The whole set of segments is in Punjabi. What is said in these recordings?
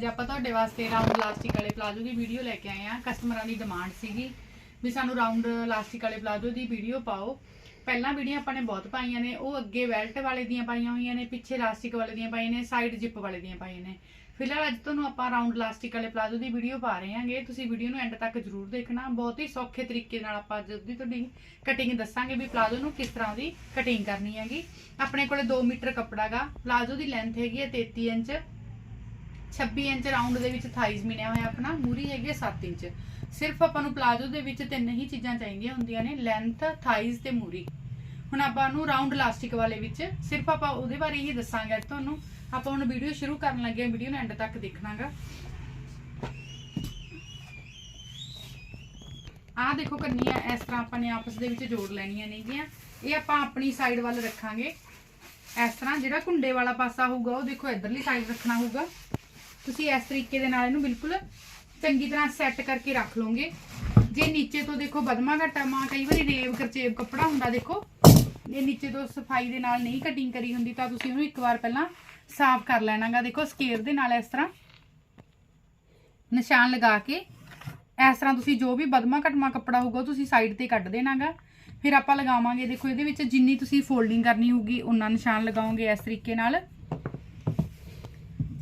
ਅੱਜ ਆਪਾਂ ਤੁਹਾਡੇ ਵਾਸਤੇ ਰਾਉਂਡ ਲਾਸਟਿਕ ਵਾਲੇ ਪਲਾਜ਼ੋ ਦੀ ਵੀਡੀਓ ਲੈ ਕੇ ਆਏ ਆ ਕਸਟਮਰਾਂ ਦੀ ਡਿਮਾਂਡ ਸੀਗੀ ਵੀ ਸਾਨੂੰ ਰਾਉਂਡ ਲਾਸਟਿਕ ਵਾਲੇ ਪਲਾਜ਼ੋ ਦੀ ਵੀਡੀਓ ਪਾਓ। ਪਹਿਲਾਂ ਵੀਡੀਓ ਆਪਾਂ ਨੇ ਬਹੁਤ ਪਾਈਆਂ ਨੇ। ਉਹ ਅੱਗੇ ਵੈਲਟ ਵਾਲੇ ਦੀਆਂ ਪਾਈਆਂ ਹੋਈਆਂ ਨੇ, ਪਿੱਛੇ ਲਾਸਟਿਕ ਵਾਲੇ ਦੀਆਂ ਪਾਈਆਂ ਨੇ ਸਾਈਡ ਜਿਪ ਵਾਲੇ ਦੀਆਂ ਪਾਈਆਂ ਨੇ। ਫਿਲਹਾਲ ਅੱਜ ਤੁਹਾਨੂੰ ਆਪਾਂ ਰਾਉਂਡ ਲਾਸਟਿਕ ਵਾਲੇ ਪਲਾਜ਼ੋ ਦੀ ਵੀਡੀਓ ਪਾ ਰਹੇ ਹਾਂਗੇ। ਤੁਸੀਂ ਵੀਡੀਓ ਨੂੰ ਐਂਡ ਤੱਕ ਜਰੂਰ ਦੇਖਣਾ। ਬਹੁਤ ਹੀ ਸੌਖੇ ਤਰੀਕੇ ਨਾਲ ਆਪਾਂ ਅੱਜ ਦੀ ਤੁਹਾਡੀ ਕਟਿੰਗ ਦੱਸਾਂਗੇ ਵੀ ਪਲਾਜ਼ੋ ਨੂੰ ਕਿਸ ਤਰ੍ਹਾਂ ਦੀ ਕਟਿੰਗ ਕਰਨੀ ਹੈਗੀ। ਆਪਣੇ ਕੋਲੇ 2 ਮੀਟਰ ਕੱਪੜਾ ਗਾ ਪਲਾਜ਼ੋ ਦੀ ਲੈਂਥ ਹੈਗੀ ਹੈ 33 ਇੰਚ। 26 ਇੰਚ ਰਾਉਂਡ ਦੇ ਵਿੱਚ ਥਾਈਜ਼ ਮਿਲਿਆ ਹੋਇਆ ਆਪਣਾ, ਮੂਰੀ ਹੈਗੀ 7 ਇੰਚ। ਸਿਰਫ ਆਪਾਂ ਨੂੰ ਪਲਾਜ਼ੋ ਦੇ ਵਿੱਚ ਤਿੰਨ ਹੀ ਚੀਜ਼ਾਂ ਚਾਹੀਦੀਆਂ ਹੁੰਦੀਆਂ ਨੇ ਲੈਂਥ ਥਾਈਜ਼ ਤੇ ਮੂਰੀ। ਹੁਣ ਆਪਾਂ ਨੂੰ ਰਾਉਂਡ ਇਲਾਸਟਿਕ ਵਾਲੇ ਵਿੱਚ, ਸਿਰਫ ਆਪਾਂ ਉਹਦੇ ਬਾਰੇ ਹੀ ਦੱਸਾਂਗੇ ਅੱਜ ਤੁਹਾਨੂੰ। ਆਪਾਂ ਹੁਣ ਵੀਡੀਓ ਸ਼ੁਰੂ ਕਰਨ ਲੱਗੇ ਹਾਂ ਵੀਡੀਓ ਨੂੰ ਐਂਡ ਤੱਕ ਦੇਖਣਾਗਾ। ਆਹ ਦੇਖੋ ਕੰਨੀਆਂ, ਇਸ ਤਰ੍ਹਾਂ ਆਪਾਂ ਨੇ ਆਪਸ ਦੇ ਵਿੱਚ ਜੋੜ ਲੈਣੀਆਂ ਨੇਗੀਆਂ। ਇਹ ਆਪਾਂ ਆਪਣੀ ਸਾਈਡ ਵੱਲ ਰੱਖਾਂਗੇ। ਇਸ ਤਰ੍ਹਾਂ ਜਿਹੜਾ ਕੁੰਡੇ ਵਾਲਾ ਪਾਸਾ ਹੋਊਗਾ, ਉਹ ਦੇਖੋ ਇਧਰਲੀ ਸਾਈਡ ਰੱਖਣਾ ਹੋਊਗਾ। ਤੁਸੀਂ ਇਸ ਤਰੀਕੇ ਦੇ ਨਾਲ ਇਹਨੂੰ ਬਿਲਕੁਲ ਚੰਗੀ ਤਰ੍ਹਾਂ ਸੈੱਟ ਕਰਕੇ ਰੱਖ ਲਓਗੇ। ਜੇ ਨੀਚੇ ਤੋਂ ਦੇਖੋ ਬਦਮਾ ਘਟਾ, ਮਾਂ ਕਈ ਵਾਰੀ ਰੇਵ ਕਰਚੇਵ ਕੱਪੜਾ ਹੁੰਦਾ ਦੇਖੋ। ਇਹ ਨੀਚੇ ਤੋਂ ਸਫ਼ਾਈ ਦੇ ਨਾਲ ਨਹੀਂ ਕਟਿੰਗ ਕਰੀ ਹੁੰਦੀ ਤਾਂ ਤੁਸੀਂ ਇਹਨੂੰ ਇੱਕ ਵਾਰ ਪਹਿਲਾਂ ਸਾਫ਼ ਕਰ ਲੈਣਾਗਾ। ਦੇਖੋ ਸਕੇਰ ਦੇ ਨਾਲ ਇਸ ਤਰ੍ਹਾਂ ਨਿਸ਼ਾਨ ਲਗਾ ਕੇ ਇਸ ਤਰ੍ਹਾਂ ਤੁਸੀਂ ਜੋ ਵੀ ਬਦਮਾ ਘਟਮਾ ਕੱਪੜਾ ਹੋਊਗਾ ਉਹ ਤੁਸੀਂ ਸਾਈਡ ਤੇ ਕੱਢ ਦੇਣਾਗਾ। ਫਿਰ ਆਪਾਂ ਲਗਾਵਾਂਗੇ, ਦੇਖੋ ਇਹਦੇ ਵਿੱਚ ਜਿੰਨੀ ਤੁਸੀਂ ਫੋਲਡਿੰਗ ਕਰਨੀ ਹੋਊਗੀ ਉਹਨਾਂ ਨਿਸ਼ਾਨ ਲਗਾਓਗੇ ਇਸ ਤਰੀਕੇ ਨਾਲ।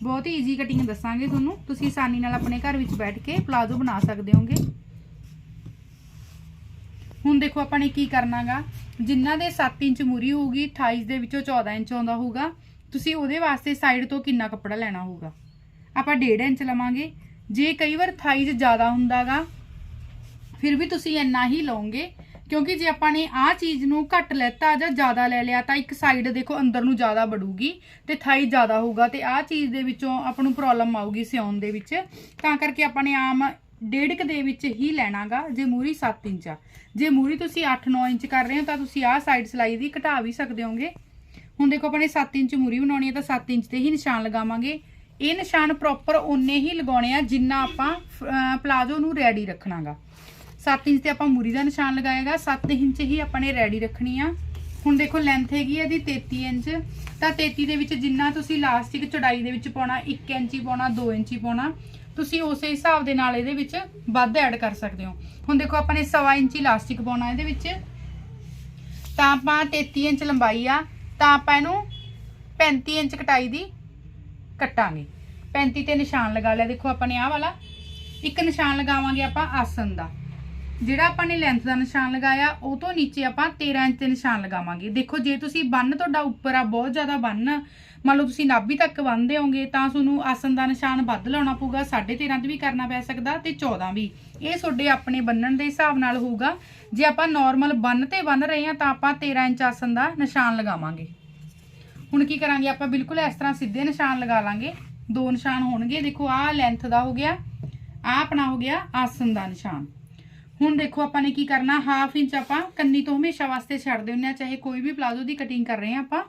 ਬਹੁਤ ਹੀ ਈਜ਼ੀ ਕਟਿੰਗ ਦੱਸਾਂਗੇ ਤੁਹਾਨੂੰ। ਤੁਸੀਂ ਆਸਾਨੀ ਨਾਲ ਆਪਣੇ ਘਰ ਵਿੱਚ ਬੈਠ ਕੇ ਪਲਾਜ਼ੋ ਬਣਾ ਸਕਦੇ ਹੋਗੇ। ਹੁਣ ਦੇਖੋ ਆਪਾਂ ਨੇ ਕੀ ਕਰਨਾਗਾ। ਜਿਨ੍ਹਾਂ ਦੇ 7 ਇੰਚ ਮੂਰੀ ਹੋਊਗੀ 28 ਦੇ ਵਿੱਚੋਂ 14 ਇੰਚ ਆਉਂਦਾ ਹੋਊਗਾ। ਤੁਸੀਂ ਉਹਦੇ ਵਾਸਤੇ ਸਾਈਡ ਤੋਂ ਕਿੰਨਾ ਕੱਪੜਾ ਲੈਣਾ ਹੋਊਗਾ। ਆਪਾਂ 1.5 ਇੰਚ ਲਵਾਂਗੇ। ਜੇ ਕਈ ਵਾਰ ਥਾਈਜ਼ ਜ਼ਿਆਦਾ ਹੁੰਦਾਗਾ, ਫਿਰ ਵੀ ਤੁਸੀਂ ਇੰਨਾ ਹੀ ਲਓਗੇ। ਕਿਉਂਕਿ ਜੇ ਆਪਾਂ ਨੇ ਆਹ ਚੀਜ਼ ਨੂੰ ਘੱਟ ਲੈਤਾ ਜਾਂ ਜ਼ਿਆਦਾ ਲੈ ਲਿਆ ਤਾਂ ਇੱਕ ਸਾਈਡ ਦੇਖੋ ਅੰਦਰ ਨੂੰ ਜ਼ਿਆਦਾ ਬੜੂਗੀ ਤੇ ਥਾਈ ਜ਼ਿਆਦਾ ਹੋਊਗਾ ਤੇ ਆਹ ਚੀਜ਼ ਦੇ ਵਿੱਚੋਂ ਆਪਾਂ ਨੂੰ ਪ੍ਰੋਬਲਮ ਆਊਗੀ ਸਿਉਣ ਦੇ ਵਿੱਚ। ਤਾਂ ਕਰਕੇ ਆਪਾਂ ਨੇ ਆਮ ਡੇਢ ਕੁ ਦੇ ਵਿੱਚ ਹੀ ਲੈਣਾਗਾ ਜੇ ਮੂਰੀ 7 ਇੰਚ ਆ। ਜੇ ਮੂਰੀ ਤੁਸੀਂ 8-9 ਇੰਚ ਕਰ ਰਹੇ ਹੋ ਤਾਂ ਤੁਸੀਂ ਆਹ ਸਾਈਡ ਸਲਾਈ ਦੀ ਘਟਾ ਵੀ ਸਕਦੇ ਹੋਗੇ। ਹੁਣ ਦੇਖੋ ਆਪਾਂ ਨੇ 7 ਇੰਚ ਮੂਰੀ ਬਣਾਉਣੀ ਹੈ ਤਾਂ 7 ਇੰਚ ਤੇ ਹੀ ਨਿਸ਼ਾਨ ਲਗਾਵਾਂਗੇ। ਇਹ ਨਿਸ਼ਾਨ ਪ੍ਰੋਪਰ ਓਨੇ ਹੀ ਲਗਾਉਣੇ ਆ ਜਿੰਨਾ ਆਪਾਂ ਅਹ, ਪਲਾਜ਼ੋ ਨੂੰ ਰੈਡੀ ਰੱਖਣਾਗਾ। 7 ਇੰਚ ਤੇ ਆਪਾਂ ਮੂਰੀ ਦਾ ਨਿਸ਼ਾਨ ਲਗਾਏਗਾ 7 ਇੰਚ ਹੀ ਆਪਾਂ ਨੇ ਰੈਡੀ ਰੱਖਣੀ ਆ। ਹੁਣ ਦੇਖੋ ਲੈਂਥ ਹੈਗੀ ਹੈ ਇਹਦੀ 33 ਇੰਚ। ਤਾਂ 33 ਦੇ ਵਿੱਚ ਜਿੰਨਾ ਤੁਸੀਂ ਲਾਸਟਿਕ ਚੌੜਾਈ ਦੇ ਵਿੱਚ ਪਾਉਣਾ 1 ਇੰਚ ਹੀ ਪਾਉਣਾ 2 ਇੰਚ ਹੀ ਪਾਉਣਾ, ਤੁਸੀਂ ਉਸੇ ਹਿਸਾਬ ਦੇ ਨਾਲ ਇਹਦੇ ਵਿੱਚ ਵੱਧ ਐਡ ਕਰ ਸਕਦੇ ਹੋ। ਹੁਣ ਦੇਖੋ ਆਪਾਂ ਨੇ 1.5 ਇੰਚ ਇਲਾਸਟਿਕ ਪਾਉਣਾ ਇਹਦੇ ਵਿੱਚ। ਤਾਂ ਆਪਾਂ 33 ਇੰਚ ਲੰਬਾਈ ਆ, ਤਾਂ ਆਪਾਂ ਇਹਨੂੰ 35 ਇੰਚ ਕਟਾਈ ਦੀ ਕੱਟਾਂਗੇ। 35 ਤੇ ਨਿਸ਼ਾਨ ਲਗਾ ਲਿਆ। ਦੇਖੋ ਆਪਾਂ ਨੇ ਆਹ ਵਾਲਾ। ਇੱਕ ਨਿਸ਼ਾਨ ਲਗਾਵਾਂਗੇ ਆਪਾਂ ਆਸਨ ਦਾ। ਜਿਹੜਾ ਆਪਾਂ ਨੇ ਲੈਂਥ ਦਾ ਨਿਸ਼ਾਨ ਲਗਾਇਆ, ਉਹ ਤੋਂ ਨੀਚੇ ਆਪਾਂ 13 ਇੰਚ ਤੇ ਨਿਸ਼ਾਨ ਲਗਾਵਾਂਗੇ। ਦੇਖੋ, ਜੇ ਤੁਸੀਂ ਬੰਨ ਤੁਹਾਡਾ ਉੱਪਰ ਆ, ਬਹੁਤ ਜ਼ਿਆਦਾ ਬੰਨ। ਮੰਨ ਲਓ, ਤੁਸੀਂ ਨਾਭੀ ਤੱਕ ਬੰਨਦੇ ਹੋਗੇ ਤਾਂ ਤੁਹਾਨੂੰ ਆਸਨ ਦਾ ਨਿਸ਼ਾਨ ਵੱਧ ਲਾਉਣਾ ਪਊਗਾ 13.5 ਤੇ ਵੀ ਕਰਨਾ ਪੈ ਸਕਦਾ ਤੇ 14 ਵੀ। ਇਹ ਤੁਹਾਡੇ ਆਪਣੇ ਬੰਨਣ ਦੇ ਹਿਸਾਬ ਨਾਲ ਹੋਊਗਾ। ਜੇ ਆਪਾਂ ਨਾਰਮਲ ਬੰਨ ਤੇ ਬੰਨ ਰਹੇ ਹਾਂ, ਤਾਂ ਆਪਾਂ 13 ਇੰਚ ਆਸਨ ਦਾ ਨਿਸ਼ਾਨ ਲਗਾਵਾਂਗੇ। ਹੁਣ ਕੀ ਕਰਾਂਗੇ ਆਪਾਂ? ਬਿਲਕੁਲ ਇਸ ਤਰ੍ਹਾਂ ਸਿੱਧੇ ਨਿਸ਼ਾਨ ਲਗਾ ਲਾਂਗੇ। ਦੋ ਨਿਸ਼ਾਨ ਹੋਣਗੇ। ਦੇਖੋ, ਆਹ ਲੈਂਥ ਦਾ ਹੋ ਗਿਆ, ਆਹ ਆਪਣਾ ਹੋ ਗਿਆ ਆਸਨ ਦਾ ਨਿਸ਼ਾਨ। ਹੁਣ ਦੇਖੋ ਆਪਾਂ ਨੇ ਕੀ ਕਰਨਾ ਹਾਫ ਇੰਚ ਆਪਾਂ ਕੰਨੀ ਤੋਂ ਹਮੇਸ਼ਾ ਵਾਸਤੇ ਛੱਡਦੇ ਹੁੰਦੇ ਆ, ਚਾਹੇ ਕੋਈ ਵੀ ਪਲਾਜ਼ੋ ਦੀ ਕਟਿੰਗ ਕਰ ਰਹੇ ਆ ਆਪਾਂ।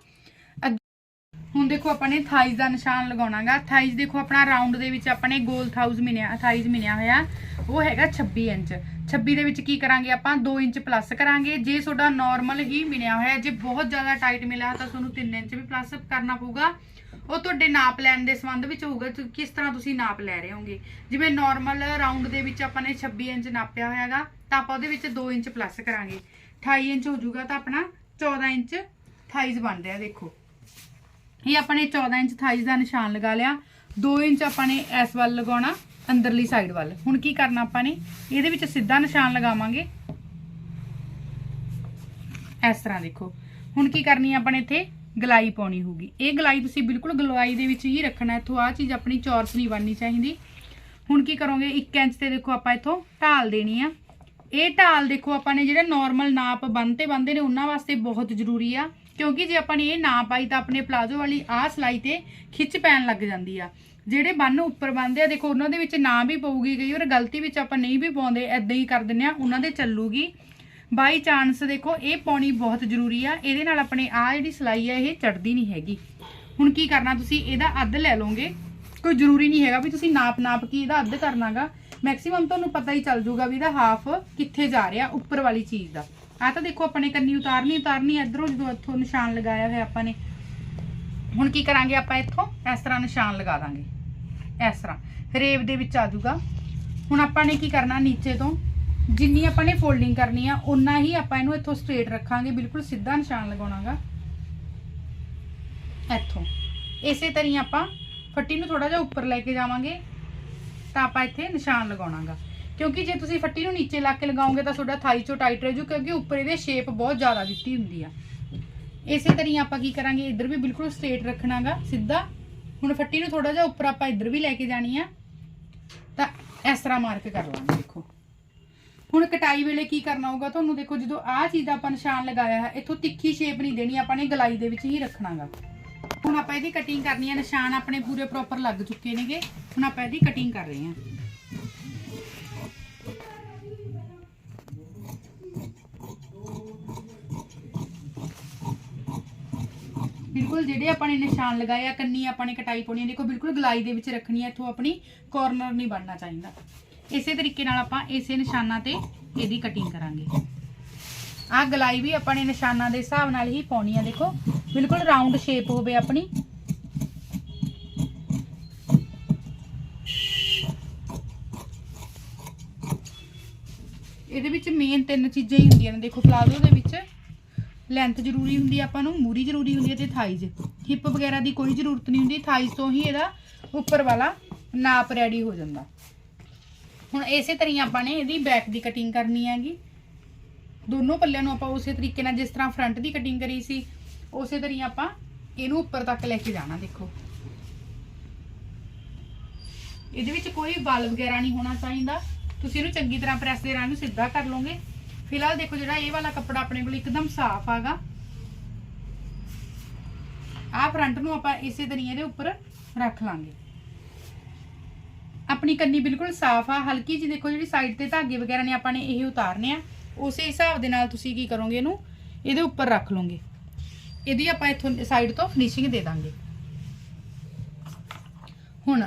ਹੁਣ ਦੇਖੋ ਆਪਾਂ ਨੇ ਥਾਈਜ਼ ਦਾ ਨਿਸ਼ਾਨ ਲਗਾਉਣਾਗਾ। ਥਾਈਜ਼ ਦੇਖੋ ਆਪਣਾ ਰਾਉਂਡ ਦੇ ਵਿੱਚ ਆਪਾਂ ਨੇ ਗੋਲ ਥਾਊਜ਼ ਮਿਲਿਆ ਥਾਈਜ਼ ਮਿਲਿਆ ਹੋਇਆ। ਉਹ ਹੈਗਾ 26 ਇੰਚ। 26 ਦੇ ਵਿੱਚ ਕੀ ਕਰਾਂਗੇ ਆਪਾਂ? 2 ਇੰਚ ਪਲੱਸ ਕਰਾਂਗੇ। ਜੇ ਤੁਹਾਡਾ ਨਾਰਮਲ ਹੀ ਮਿਲਿਆ ਹੋਇਆ, ਜੇ ਬਹੁਤ ਜ਼ਿਆਦਾ ਟਾਈਟ ਮਿਲਿਆ ਤਾਂ ਤੁਹਾਨੂੰ 3 ਇੰਚ ਵੀ ਪਲੱਸ ਕਰਨਾ ਪਊਗਾ। ਉਹ ਤੁਹਾਡੇ ਨਾਪ ਲੈਣ ਦੇ ਸੰਬੰਧ ਵਿੱਚ ਹੋਊਗਾ ਕਿਸ ਤਰ੍ਹਾਂ ਤੁਸੀਂ ਨਾਪ ਲੈ ਰਹੇ ਹੋਗੇ। ਜਿਵੇਂ ਨਾਰਮਲ ਰਾਉਂਡ ਦੇ ਵਿੱਚ ਆਪਾਂ ਨੇ 26 ਇੰਚ ਨਾਪਿਆ ਹੋਇਆਗਾ, ਤਾਂ ਆਪਾਂ ਉਹਦੇ ਵਿੱਚ 2 ਇੰਚ ਪਲੱਸ ਕਰਾਂਗੇ। 28 ਇੰਚ ਹੋ ਜਾਊਗਾ ਤਾਂ ਆਪਣਾ 14 ਇੰਚ ਥਾਈਜ਼ ਬਣ ਰਿਹਾ ਦੇਖੋ। ਇਹ ਆਪਾਂ ਨੇ 14 ਇੰਚ ਥਾਈਜ਼ ਦਾ ਨਿਸ਼ਾਨ ਲਗਾ ਲਿਆ। 2 ਇੰਚ ਆਪਾਂ ਨੇ ਇਸ ਵੱਲ ਲਗਾਉਣਾ। ਅੰਦਰਲੀ ਸਾਈਡ ਵੱਲ। ਹੁਣ ਕੀ ਕਰਨਾ ਆਪਾਂ ਨੇ? ਇਹਦੇ ਵਿੱਚ ਸਿੱਧਾ ਨਿਸ਼ਾਨ ਲਗਾਵਾਂਗੇ। ਇਸ ਤਰ੍ਹਾਂ ਦੇਖੋ। ਹੁਣ ਕੀ ਕਰਨੀ ਆ ਆਪਾਂ ਨੇ ਇੱਥੇ? ਗਲਾਈ ਪਾਉਣੀ ਹੋਊਗੀ। ਇਹ ਗਲਾਈ ਤੁਸੀਂ ਬਿਲਕੁਲ ਗਲਾਈ ਦੇ ਵਿੱਚ ਹੀ ਰੱਖਣਾ। ਇੱਥੋਂ ਆ ਚੀਜ਼ ਆਪਣੀ ਚੌਰਸ ਨਹੀਂ ਬਣਨੀ ਚਾਹੀਦੀ। ਹੁਣ ਕੀ ਕਰੋਗੇ? 1 ਇੰਚ ਤੇ ਦੇਖੋ ਆਪਾਂ ਇੱਥੋਂ ਢਾਲ ਦੇਣੀ ਆ। ਇਹ ਢਾਲ ਦੇਖੋ ਆਪਾਂ ਨੇ ਜਿਹੜਾ ਨਾਰਮਲ ਨਾਪ ਬੰਨਤੇ ਬੰਦੇ ਨੇ, ਉਹਨਾਂ ਵਾਸਤੇ ਬਹੁਤ ਜ਼ਰੂਰੀ ਆ। ਕਿਉਂਕਿ ਜੇ ਆਪਾਂ ਨੇ ਇਹ ਨਾ ਪਾਈ ਤਾਂ ਆਪਣੇ ਪਲਾਜ਼ੋ ਵਾਲੀ ਆਹ ਸਲਾਈ ਤੇ ਖਿੱਚ ਪੈਣ ਲੱਗ ਜਾਂਦੀ ਆ। ਜਿਹੜੇ ਬੰਨ ਉੱਪਰ ਬੰਨਦੇ ਆ, ਦੇਖੋ ਉਹਨਾਂ ਦੇ ਵਿੱਚ ਨਾ ਵੀ ਪਊਗੀ ਕਈ ਵਾਰ ਗਲਤੀ ਵਿੱਚ ਆਪਾਂ ਨਹੀਂ ਵੀ ਪਾਉਂਦੇ ਐਦਾਂ ਹੀ ਕਰ ਦਿੰਦੇ ਆ, ਉਹਨਾਂ ਦੇ ਚੱਲੂਗੀ। ਬਾਈ ਚਾਂਸ ਦੇਖੋ, ਇਹ ਪਾਉਣੀ ਬਹੁਤ ਜ਼ਰੂਰੀ ਆ, ਇਹਦੇ ਨਾਲ ਆਪਣੇ ਆ ਜਿਹੜੀ ਸਲਾਈ ਆ, ਇਹ ਚੜਦੀ ਨਹੀਂ ਹੈਗੀ। ਹੁਣ ਕੀ ਕਰਨਾ ਤੁਸੀਂ, ਇਹਦਾ ਅੱਧ ਲੈ ਲਓਗੇ। ਕੋਈ ਜ਼ਰੂਰੀ ਨਹੀਂ ਹੈਗਾ ਵੀ ਤੁਸੀਂ ਨਾਪ ਨਾਪ ਕੇ ਇਹਦਾ ਅੱਧ ਕਰਨਾਗਾ। ਮੈਕਸਿਮਮ ਤੁਹਾਨੂੰ ਪਤਾ ਹੀ ਚੱਲ ਜੂਗਾ ਵੀ ਇਹਦਾ ਹਾਫ ਕਿੱਥੇ ਜਾ ਰਿਹਾ, ਉੱਪਰ ਵਾਲੀ ਚੀਜ਼ ਦਾ। ਆ ਤਾਂ ਦੇਖੋ ਆਪਣੇ ਕੰਨੀ ਉਤਾਰਨੀ ਉਤਾਰਨੀ, ਇਧਰੋਂ ਜਦੋਂ ਇੱਥੋਂ ਨਿਸ਼ਾਨ ਲਗਾਇਆ ਹੋਇਆ ਆਪਾਂ ਨੇ ਹੁਣ ਕੀ ਕਰਾਂਗੇ ਆਪਾਂ ਇੱਥੋਂ? ਇਸ ਤਰ੍ਹਾਂ ਨਿਸ਼ਾਨ ਲਗਾ ਦਾਂਗੇ। ਇਸ ਤਰ੍ਹਾਂ। ਰੇਵ ਦੇ ਵਿੱਚ ਆ ਜਾਊਗਾ। ਹੁਣ ਆਪਾਂ ਨੇ ਕੀ ਕਰਨਾ ਨੀਚੇ ਤੋਂ? ਜਿੰਨੀ ਆਪਾਂ ਨੇ ਫੋਲਡਿੰਗ ਕਰਨੀ ਆ ਉਨਾ ਹੀ ਆਪਾਂ ਇਹਨੂੰ ਇੱਥੋਂ ਸਟ੍ਰੇਟ ਰੱਖਾਂਗੇ। ਬਿਲਕੁਲ ਸਿੱਧਾ ਨਿਸ਼ਾਨ ਲਗਾਉਣਾਗਾ। ਇੱਥੋਂ। ਇਸੇ ਤਰ੍ਹਾਂ ਹੀ ਆਪਾਂ ਫੱਟੀ ਨੂੰ ਥੋੜਾ ਜਿਹਾ ਉੱਪਰ ਲੈ ਕੇ ਜਾਵਾਂਗੇ, ਤਾਂ ਆਪਾਂ ਇੱਥੇ ਨਿਸ਼ਾਨ ਲਗਾਉਣਾਗਾ। ਕਿਉਂਕਿ ਜੇ ਤੁਸੀਂ ਫੱਟੀ ਨੂੰ ਨੀਚੇ ਲਾ ਕੇ ਲਗਾਓਗੇ ਤਾਂ ਤੁਹਾਡਾ ਥਾਈ ਚੋਂ ਟਾਈਟ ਰਹਿ ਜੂ, ਕਿਉਂਕਿ ਉੱਪਰ ਇਹਦੇ ਸ਼ੇਪ ਬਹੁਤ ਜ਼ਿਆਦਾ ਦਿੱਤੀ ਹੁੰਦੀ ਆ। ਇਸੇ ਤਰ੍ਹਾਂ ਆਪਾਂ ਕੀ ਕਰਾਂਗੇ, ਇੱਧਰ ਵੀ ਬਿਲਕੁਲ ਸਟ੍ਰੇਟ ਰੱਖਣਾਗਾ, ਸਿੱਧਾ। ਹੁਣ ਫੱਟੀ ਨੂੰ ਥੋੜਾ ਜਿਹਾ ਉੱਪਰ ਆਪਾਂ ਇੱਧਰ ਵੀ ਲੈ ਕੇ ਜਾਣੀ ਆ। ਤਾਂ ਇਸ ਤਰ੍ਹਾਂ ਮਾਰਕ ਕਰ ਲਾਂਗੇ, ਦੇਖੋ। ਹੁਣ ਕਟਾਈ ਵੇਲੇ ਕੀ ਕਰਨਾ ਹੋਊਗਾ, ਤੁਹਾਨੂੰ ਦੇਖੋ, ਜਦੋਂ ਆਹ ਚੀਜ਼ ਦਾ ਆਪਾਂ ਨਿਸ਼ਾਨ ਲਗਾਇਆ ਹੈ, ਇੱਥੋਂ ਤਿੱਖੀ ਸ਼ੇਪ ਨਹੀਂ ਦੇਣੀ, ਆਪਾਂ ਨੇ ਗਲਾਈ ਦੇ ਵਿੱਚ ਹੀ ਰੱਖਣਾਗਾ। ਹੁਣ ਆਪਾਂ ਇਹਦੀ ਕਟਿੰਗ ਕਰਨੀ ਹੈ ਨਿਸ਼ਾਨ ਆਪਣੇ ਪੂਰੇ ਪ੍ਰੋਪਰ ਲੱਗ ਚੁੱਕੇ ਨੇਗੇ। ਹੁਣ ਆਪਾਂ ਇਹਦੀ ਕਟਿੰਗ ਕਰ ਰਹੇ ਹਾਂ। ਬਿਲਕੁਲ ਜਿਹੜੇ ਆਪਾਂ ਨੇ ਨਿਸ਼ਾਨ ਲਗਾਏ ਆ, ਕੰਨੀ ਆਪਾਂ ਨੇ ਕਟਾਈ ਪਾਉਣੀ ਹੈ ਦੇਖੋ ਬਿਲਕੁਲ ਗਲਾਈ ਦੇ ਵਿੱਚ ਰੱਖਣੀ ਹੈ ਇੱਥੋਂ ਆਪਣੀ ਕਾਰਨਰ ਨਹੀਂ ਬਣਨਾ ਚਾਹੀਦਾ। ਇਸੇ ਤਰੀਕੇ ਨਾਲ ਆਪਾਂ ਇਸੇ ਨਿਸ਼ਾਨਾਂ ਤੇ ਇਹਦੀ ਕਟਿੰਗ ਕਰਾਂਗੇ। ਆਹ ਗਲਾਈ ਵੀ ਆਪਾਂ ਨੇ ਨਿਸ਼ਾਨਾਂ ਦੇ ਹਿਸਾਬ ਨਾਲ ਹੀ ਪਾਉਣੀ ਆ, ਦੇਖੋ। ਬਿਲਕੁਲ ਰਾਉਂਡ ਸ਼ੇਪ ਹੋਵੇ ਆਪਣੀ। ਇਹਦੇ ਵਿੱਚ ਮੇਨ ਤਿੰਨ ਚੀਜ਼ਾਂ ਹੀ ਹੁੰਦੀਆਂ ਨੇ, ਦੇਖੋ ਪਲਾਜ਼ੋ ਦੇ ਵਿੱਚ। ਲੈਂਥ ਜ਼ਰੂਰੀ ਹੁੰਦੀ ਹੈ ਆਪਾਂ ਨੂੰ, ਮੂਰੀ ਜ਼ਰੂਰੀ ਹੁੰਦੀ ਹੈ ਤੇ ਥਾਈਜ਼ ਹਿੱਪ ਵਗੈਰਾ ਦੀ ਕੋਈ ਜ਼ਰੂਰਤ ਨਹੀਂ ਹੁੰਦੀ ਥਾਈਜ਼ ਤੋਂ ਹੀ ਇਹਦਾ ਉੱਪਰ ਵਾਲਾ ਨਾਪ ਰੈਡੀ ਹੋ ਜਾਂਦਾ। ਹੁਣ ਇਸੇ ਤਰ੍ਹਾਂ ਆਪਾਂ ਨੇ ਇਹਦੀ ਬੈਕ ਦੀ ਕਟਿੰਗ ਕਰਨੀ ਹੈਗੀ। ਦੋਨੋਂ ਪੱਲਿਆਂ ਨੂੰ ਆਪਾਂ ਉਸੇ ਤਰੀਕੇ ਨਾਲ ਜਿਸ ਤਰ੍ਹਾਂ ਫਰੰਟ ਦੀ ਕਟਿੰਗ ਕਰੀ ਸੀ, ਉਸੇ ਤਰ੍ਹਾਂ ਆਪਾਂ ਇਹਨੂੰ ਉੱਪਰ ਤੱਕ ਲੈ ਕੇ ਜਾਣਾ, ਦੇਖੋ। ਇਹਦੇ ਵਿੱਚ ਕੋਈ ਬਲ ਵਗੈਰਾ ਨਹੀਂ ਹੋਣਾ ਚਾਹੀਦਾ। ਤੁਸੀਂ ਇਹਨੂੰ ਚੰਗੀ ਤਰ੍ਹਾਂ ਪ੍ਰੈਸ ਦੇ ਰਾਹੀਂ ਨੂੰ ਸਿੱਧਾ ਕਰ ਲਓਗੇ। ਫਿਲਹਾਲ ਦੇਖੋ ਜਿਹੜਾ ਇਹ ਵਾਲਾ ਕੱਪੜਾ ਆਪਣੇ ਕੋਲ ਇੱਕਦਮ ਸਾਫ਼ ਆਗਾ। ਆਹ ਫਰੰਟ ਨੂੰ ਆਪਾਂ ਇਸੇ ਤਰੀਕੇ ਦੇ ਉੱਪਰ ਰੱਖ ਲਾਂਗੇ। ਆਪਣੀ ਕੰਨੀ ਬਿਲਕੁਲ ਸਾਫ਼ ਆ, ਹਲਕੀ ਜਿਹੀ ਦੇਖੋ ਜਿਹੜੀ ਸਾਈਡ ਤੇ ਧਾਗੇ ਵਗੈਰਾ ਨੇ ਆਪਾਂ ਨੇ ਇਹ ਉਤਾਰਨੇ ਆ। ਉਸੇ ਹਿਸਾਬ ਦੇ ਨਾਲ ਤੁਸੀਂ ਕੀ ਕਰੋਗੇ ਇਹਨੂੰ, ਇਹਦੇ ਉੱਪਰ ਰੱਖ ਲਓਗੇ। ਇਹਦੀ ਆਪਾਂ ਇੱਥੋਂ ਸਾਈਡ ਤੋਂ ਫਿਨਿਸ਼ਿੰਗ ਦੇ ਦਾਂਗੇ। ਹੁਣ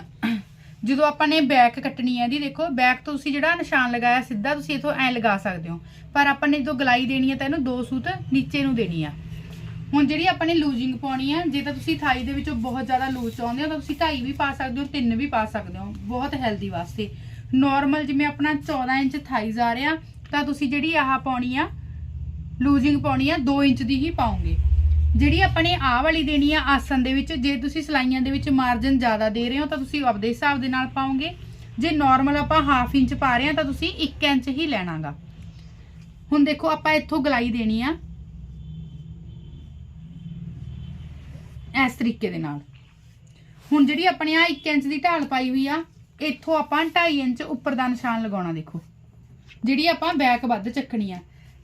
ਜਦੋਂ ਆਪਾਂ ਨੇ ਬੈਕ ਕੱਟਣੀ ਹੈ ਇਹਦੀ, ਦੇਖੋ ਬੈਕ ਤੋਂ ਤੁਸੀਂ ਜਿਹੜਾ ਨਿਸ਼ਾਨ ਲਗਾਇਆ ਸਿੱਧਾ, ਤੁਸੀਂ ਇਥੋਂ ਐ ਲਗਾ ਸਕਦੇ ਹੋ। ਪਰ ਆਪਾਂ ਨੇ ਜਦੋਂ ਗਲਾਈ ਦੇਣੀ ਹੈ ਤਾਂ ਇਹਨੂੰ ਦੋ ਸੂਤ ਨੀਚੇ ਨੂੰ ਦੇਣੀ ਆ। ਹੁਣ ਜਿਹੜੀ ਆਪਾਂ ਨੇ ਲੂਜ਼ਿੰਗ ਪਾਉਣੀ ਆ, ਜੇ ਤਾਂ ਤੁਸੀਂ ਥਾਈ ਦੇ ਵਿੱਚੋਂ ਬਹੁਤ ਜ਼ਿਆਦਾ ਲੂਜ਼ ਚਾਹੁੰਦੇ ਹੋ, ਤਾਂ ਤੁਸੀਂ ਢਾਈ ਵੀ ਪਾ ਸਕਦੇ ਹੋ, ਤਿੰਨ ਵੀ ਪਾ ਸਕਦੇ ਹੋ, ਬਹੁਤ ਹੈਲਦੀ ਵਾਸਤੇ। ਨਾਰਮਲ ਜਿਵੇਂ ਆਪਣਾ 14 ਇੰਚ ਥਾਈਜ਼ ਆ ਰਿਹਾ, ਤਾਂ ਤੁਸੀਂ ਜਿਹੜੀ ਆਹ ਪਾਉਣੀ ਆ ਲੂਜ਼ਿੰਗ ਪਾਉਣੀ ਆ 2 ਇੰਚ ਦੀ ਹੀ ਪਾਉਂਗੇ ਜਿਹੜੀ ਆਪਾਂ ਨੇ ਆਹ ਵਾਲੀ ਦੇਣੀ ਆ ਆਸਨ ਦੇ ਵਿੱਚ, ਜੇ ਤੁਸੀਂ ਸਲਾਈਆਂ ਦੇ ਵਿੱਚ ਮਾਰਜਨ ਜ਼ਿਆਦਾ ਦੇ ਰਹੇ ਹੋ, ਤਾਂ ਤੁਸੀਂ ਆਪਦੇ ਹਿਸਾਬ ਦੇ ਨਾਲ ਪਾਓਗੇ। ਜੇ ਨਾਰਮਲ ਆਪਾਂ ਹਾਫ ਇੰਚ ਪਾ ਰਹੇ ਹਾਂ, ਤਾਂ ਤੁਸੀਂ 1 ਇੰਚ ਹੀ ਲੈਣਾਗਾ। ਹੁਣ ਦੇਖੋ, ਆਪਾਂ ਇੱਥੋਂ ਗਲਾਈ ਦੇਣੀ ਆ। ਇਸ ਤਰੀਕੇ ਦੇ ਨਾਲ। ਹੁਣ ਜਿਹੜੀ ਆਪਣੀ ਆ 1 ਇੰਚ ਦੀ ਢਾਲ ਪਾਈ ਹੋਈ ਆ, ਇੱਥੋਂ ਆਪਾਂ 2.5 ਇੰਚ ਉੱਪਰ ਦਾ ਨਿਸ਼ਾਨ ਲਗਾਉਣਾ ਦੇਖੋ। ਜਿਹੜੀ ਆਪਾਂ ਬੈਕ ਵੱਧ ਚੱਕਣੀ ਆ।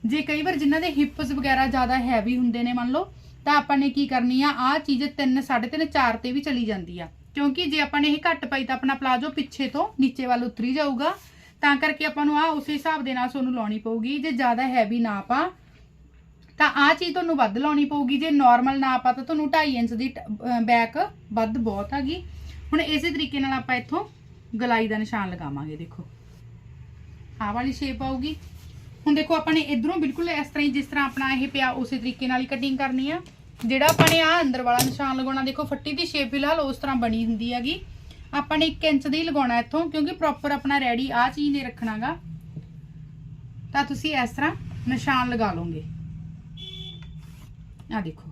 ਜੇ ਕਈ ਵਾਰ ਜਿਨ੍ਹਾਂ ਦੇ ਹਿੱਪਸ ਵਗੈਰਾ ਜ਼ਿਆਦਾ ਹੈਵੀ ਹੁੰਦੇ ਨੇ, ਮੰਨ ਲਓ ਤਾਂ ਆਪਾਂ ਨੇ ਕੀ ਕਰਨੀ ਆ, ਆਹ ਚੀਜ਼ 3 3.5 4 ਤੇ ਵੀ ਚਲੀ ਜਾਂਦੀ ਆ। ਕਿਉਂਕਿ ਜੇ ਆਪਾਂ ਨੇ ਇਹ ਘੱਟ ਪਾਈ ਤਾਂ ਆਪਣਾ ਪਲਾਜੋ ਪਿੱਛੇ ਤੋਂ ਨੀਚੇ ਵੱਲ ਉਤਰੀ ਜਾਊਗਾ। ਤਾਂ ਕਰਕੇ ਆਪਾਂ ਨੂੰ ਆ ਉਸੇ ਹਿਸਾਬ ਦੇ ਨਾਲ ਤੁਹਾਨੂੰ ਲਾਉਣੀ ਪਊਗੀ। ਜੇ ਜ਼ਿਆਦਾ ਹੈਵੀ ਨਾ ਪਾ, ਤਾਂ ਆ ਚੀਜ਼ ਤੁਹਾਨੂੰ ਵੱਧ ਲਾਉਣੀ ਪਊਗੀ। ਜੇ ਨਾਰਮਲ ਨਾ ਪਾ ਤਾਂ ਤੁਹਾਨੂੰ 2.5 ਇੰਚ ਦੀ ਬੈਕ ਵੱਧ ਬਹੁਤ ਹੈਗੀ ਹੁਣ ਇਸੇ ਤਰੀਕੇ ਨਾਲ ਆਪਾਂ ਇੱਥੋਂ ਗਲਾਈ ਦਾ ਨਿਸ਼ਾਨ ਲਗਾਵਾਂਗੇ, ਦੇਖੋ। ਆਹ ਵਾਲੀ ਸ਼ੇਪ ਆਊਗੀ। ਹੁਣ ਦੇਖੋ, ਆਪਾਂ ਨੇ ਇਧਰੋਂ ਬਿਲਕੁਲ ਇਸ ਤਰ੍ਹਾਂ ਹੀ ਜਿਸ ਤਰ੍ਹਾਂ ਆਪਣਾ ਇਹ ਪਿਆ, ਉਸੇ ਤਰੀਕੇ ਨਾਲ ਹੀ ਕਟਿੰਗ ਕਰਨੀ ਆ। ਜਿਹੜਾ ਆਪਾਂ ਨੇ ਆ ਅੰਦਰ ਵਾਲਾ ਨਿਸ਼ਾਨ ਲਗਾਉਣਾ, ਦੇਖੋ ਫੱਟੀ ਦੀ ਸ਼ੇਪ ਫਿਲਹਾਲ ਉਸ ਤਰ੍ਹਾਂ ਬਣੀ ਹੁੰਦੀ ਹੈਗੀ। ਆਪਾਂ ਨੇ 1 ਇੰਚ ਦੀ ਲਗਾਉਣਾ ਇੱਥੋਂ, ਕਿਉਂਕਿ ਪ੍ਰੋਪਰ ਆਪਣਾ ਰੈਡੀ ਆ ਚੀਜ਼ ਨੇ ਰੱਖਣਾਗਾ। ਤਾਂ ਤੁਸੀਂ ਇਸ ਤਰ੍ਹਾਂ ਨਿਸ਼ਾਨ ਲਗਾ ਲਓਗੇ। ਆ ਦੇਖੋ।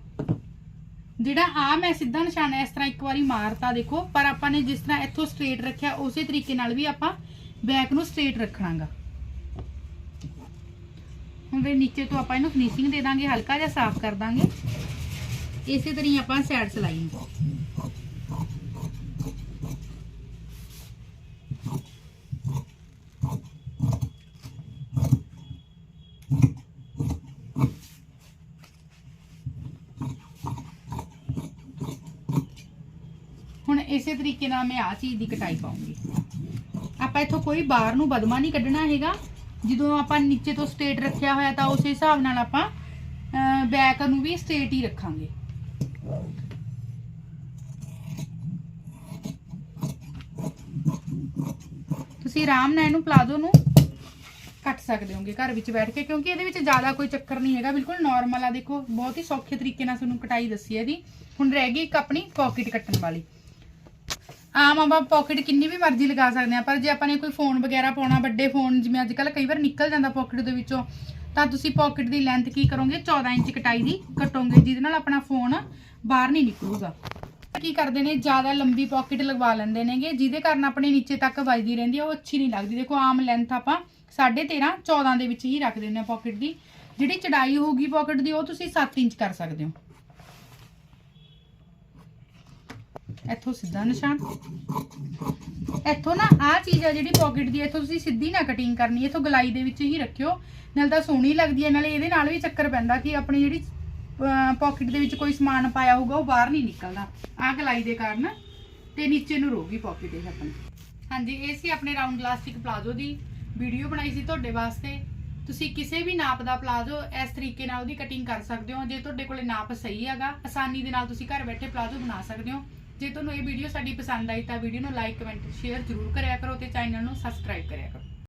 ਜਿਹੜਾ ਆ ਮੈਂ ਸਿੱਧਾ ਨਿਸ਼ਾਨ ਇਸ ਤਰ੍ਹਾਂ ਇੱਕ ਵਾਰੀ ਮਾਰਤਾ, ਦੇਖੋ, ਪਰ ਆਪਾਂ ਨੇ ਜਿਸ ਤਰ੍ਹਾਂ ਇੱਥੋਂ ਸਟ੍ਰੇਟ ਰੱਖਿਆ, ਉਸੇ ਤਰੀਕੇ ਨਾਲ ਵੀ ਆਪਾਂ ਬੈਕ ਨੂੰ ਸਟ੍ਰੇਟ ਰੱਖਣਾਗਾ। ਹੁਣ ਫਿਰ ਨੀਚੇ ਤੋਂ ਆਪਾਂ ਇਹਨੂੰ ਫਿਨਿਸ਼ਿੰਗ ਦੇ ਦਾਂਗੇ, ਹਲਕਾ ਜਿਹਾ ਸਾਫ਼ ਕਰ ਦਾਂਗੇ। ਇਸੇ ਤਰ੍ਹਾਂ ਹੀ ਆਪਾਂ ਸਾਈਡ ਸਲਾਈ ਹੁਣ ਇਸੇ ਤਰੀਕੇ ਨਾਲ ਮੈਂ ਆ ਚੀਜ਼ ਦੀ ਕਟਾਈ ਪਾਉਂਗੀ। ਆਪਾਂ ਇੱਥੋਂ ਕੋਈ ਬਾਹਰ ਨੂੰ ਬਦਮਾ ਨਹੀਂ ਕੱਢਣਾ ਹੈਗਾ। ਜਦੋਂ ਆਪਾਂ ਨੀਚੇ ਤੋਂ ਸਟ੍ਰੇਟ ਰੱਖਿਆ ਹੋਇਆ ਤਾਂ ਉਸੇ ਹਿਸਾਬ ਨਾਲ ਆਪਾਂ ਬੈਕ ਨੂੰ ਵੀ ਸਟ੍ਰੇਟ ਹੀ ਰੱਖਾਂਗੇ। ਤੁਸੀਂ ਆਰਾਮ ਨਾਲ ਇਹਨੂੰ ਪਲਾਜ਼ੋ ਨੂੰ ਕੱਟ ਸਕਦੇ ਹੋਗੇ ਘਰ ਵਿੱਚ ਬੈਠ ਕੇ, ਕਿਉਂਕਿ ਇਹਦੇ ਵਿੱਚ ਜ਼ਿਆਦਾ ਕੋਈ ਚੱਕਰ ਨਹੀਂ ਹੈਗਾ, ਬਿਲਕੁਲ ਨਾਰਮਲ ਆ, ਦੇਖੋ, ਬਹੁਤ ਹੀ ਸੌਖੇ ਤਰੀਕੇ ਨਾਲ ਤੁਹਾਨੂੰ ਕਟਾਈ ਦੱਸੀ ਹੈ ਇਹਦੀ। ਹੁਣ ਰਹਿ ਗਈ ਇੱਕ ਆਪਣੀ ਪਾਕਟ ਕੱਟਣ ਵਾਲੀ। ਆਮ ਆਪਾਂ ਪਾਕਟ ਕਿੰਨੀ ਵੀ ਮਰਜ਼ੀ ਲਗਾ ਸਕਦੇ ਆ ਪਰ ਜੇ ਆਪਾਂ ਨੇ ਕੋਈ ਫੋਨ ਵਗੈਰਾ ਪਾਉਣਾ, ਵੱਡੇ ਫੋਨ ਜਿਵੇਂ ਅੱਜ ਕੱਲ ਕਈ ਵਾਰ ਨਿਕਲ ਜਾਂਦਾ ਪਾਕਟ ਦੇ ਵਿੱਚੋਂ, ਤਾਂ ਤੁਸੀਂ ਪਾਕਟ ਦੀ ਲੈਂਥ ਕੀ ਕਰੋਗੇ? 14 ਇੰਚ ਕਟਾਈ ਦੀ ਕੱਟੋਗੇ, ਜਿਹਦੇ ਨਾਲ ਆਪਣਾ ਫੋਨ ਬਾਹਰ ਨਹੀਂ ਨਿਕਲੂਗਾ। ਕੀ ਕਰਦੇ ਨੇ, ਜ਼ਿਆਦਾ ਲੰਬੀ ਪਾਕਟ ਲਗਵਾ ਲੈਂਦੇ ਨੇਗੇ, ਜਿਹਦੇ ਕਾਰਨ ਆਪਣੇ ਨੀਚੇ ਤੱਕ ਵੱਜਦੀ ਰਹਿੰਦੀ ਆ, ਉਹ ਅੱਛੀ ਨਹੀਂ ਲੱਗਦੀ। ਦੇਖੋ, ਆਮ ਲੈਂਥ ਆਪਾਂ 13.5 14 ਦੇ ਵਿੱਚ ਹੀ ਰੱਖ ਦਿੰਦੇ ਆ ਪਾਕਟ ਦੀ। ਜਿਹੜੀ ਚੜਾਈ ਹੋਊਗੀ ਪਾਕਟ ਦੀ, ਉਹ ਤੁਸੀਂ 7 ਇੰਚ ਕਰ ਸਕਦੇ ਹੋ। ਇੱਥੋਂ ਸਿੱਧਾ ਨਿਸ਼ਾਨ। ਇੱਥੋਂ ਨਾ ਆਹ ਚੀਜ਼ ਆ ਜਿਹੜੀ ਪਾਕਟ ਦੀ, ਇੱਥੋਂ ਤੁਸੀਂ ਸਿੱਧੀ ਨਾ ਕਟਿੰਗ ਕਰਨੀ, ਇੱਥੋਂ ਗਲਾਈ ਦੇ ਵਿੱਚ ਹੀ ਰੱਖਿਓ। ਨਾਲ ਤਾਂ ਸੋਹਣੀ ਲੱਗਦੀ ਹੈ ਨਾਲੇ ਇਹਦੇ ਨਾਲ ਵੀ ਚੱਕਰ ਪੈਂਦਾ ਕਿ ਆਪਣੀ ਜਿਹੜੀ ਪਾਕਟ ਦੇ ਵਿੱਚ ਕੋਈ ਸਮਾਨ ਪਾਇਆ ਹੋਊਗਾ, ਉਹ ਬਾਹਰ ਨਹੀਂ ਨਿਕਲਦਾ। ਆਹ ਗਲਾਈ ਦੇ ਕਾਰਨ ਤੇ ਨੀਚੇ ਨੂੰ ਰਹੂਗੀ ਪਾਕਟ ਇਹ ਆਪਣੀ। ਹਾਂਜੀ, ਇਹ ਸੀ ਆਪਣੇ ਰਾਉਂਡ ਇਲਾਸਟਿਕ ਪਲਾਜ਼ੋ ਦੀ ਵੀਡੀਓ ਬਣਾਈ ਸੀ ਤੁਹਾਡੇ ਵਾਸਤੇ। ਤੁਸੀਂ ਕਿਸੇ ਵੀ ਨਾਪ ਦਾ ਪਲਾਜ਼ੋ ਇਸ ਤਰੀਕੇ ਨਾਲ ਉਹਦੀ ਕਟਿੰਗ ਕਰ ਸਕਦੇ ਹੋ। ਜੇ ਤੁਹਾਡੇ ਕੋਲੇ ਨਾਪ ਸਹੀ ਹੈਗਾ, ਆਸਾਨੀ ਦੇ ਨਾਲ ਤੁਸੀਂ ਘਰ ਬੈਠੇ ਪਲਾਜ਼ੋ ਬਣਾ ਸਕਦੇ ਹੋ। ਜੇ ਤੁਹਾਨੂੰ ਇਹ ਵੀਡੀਓ ਸਾਡੀ ਪਸੰਦ ਆਈ ਤਾਂ ਵੀਡੀਓ ਨੂੰ ਲਾਈਕ ਕਮੈਂਟ ਸ਼ੇਅਰ ਜ਼ਰੂਰ ਕਰਿਆ ਕਰੋ ਤੇ ਚੈਨਲ ਨੂੰ ਸਬਸਕ੍ਰਾਈਬ ਕਰਿਆ ਕਰੋ।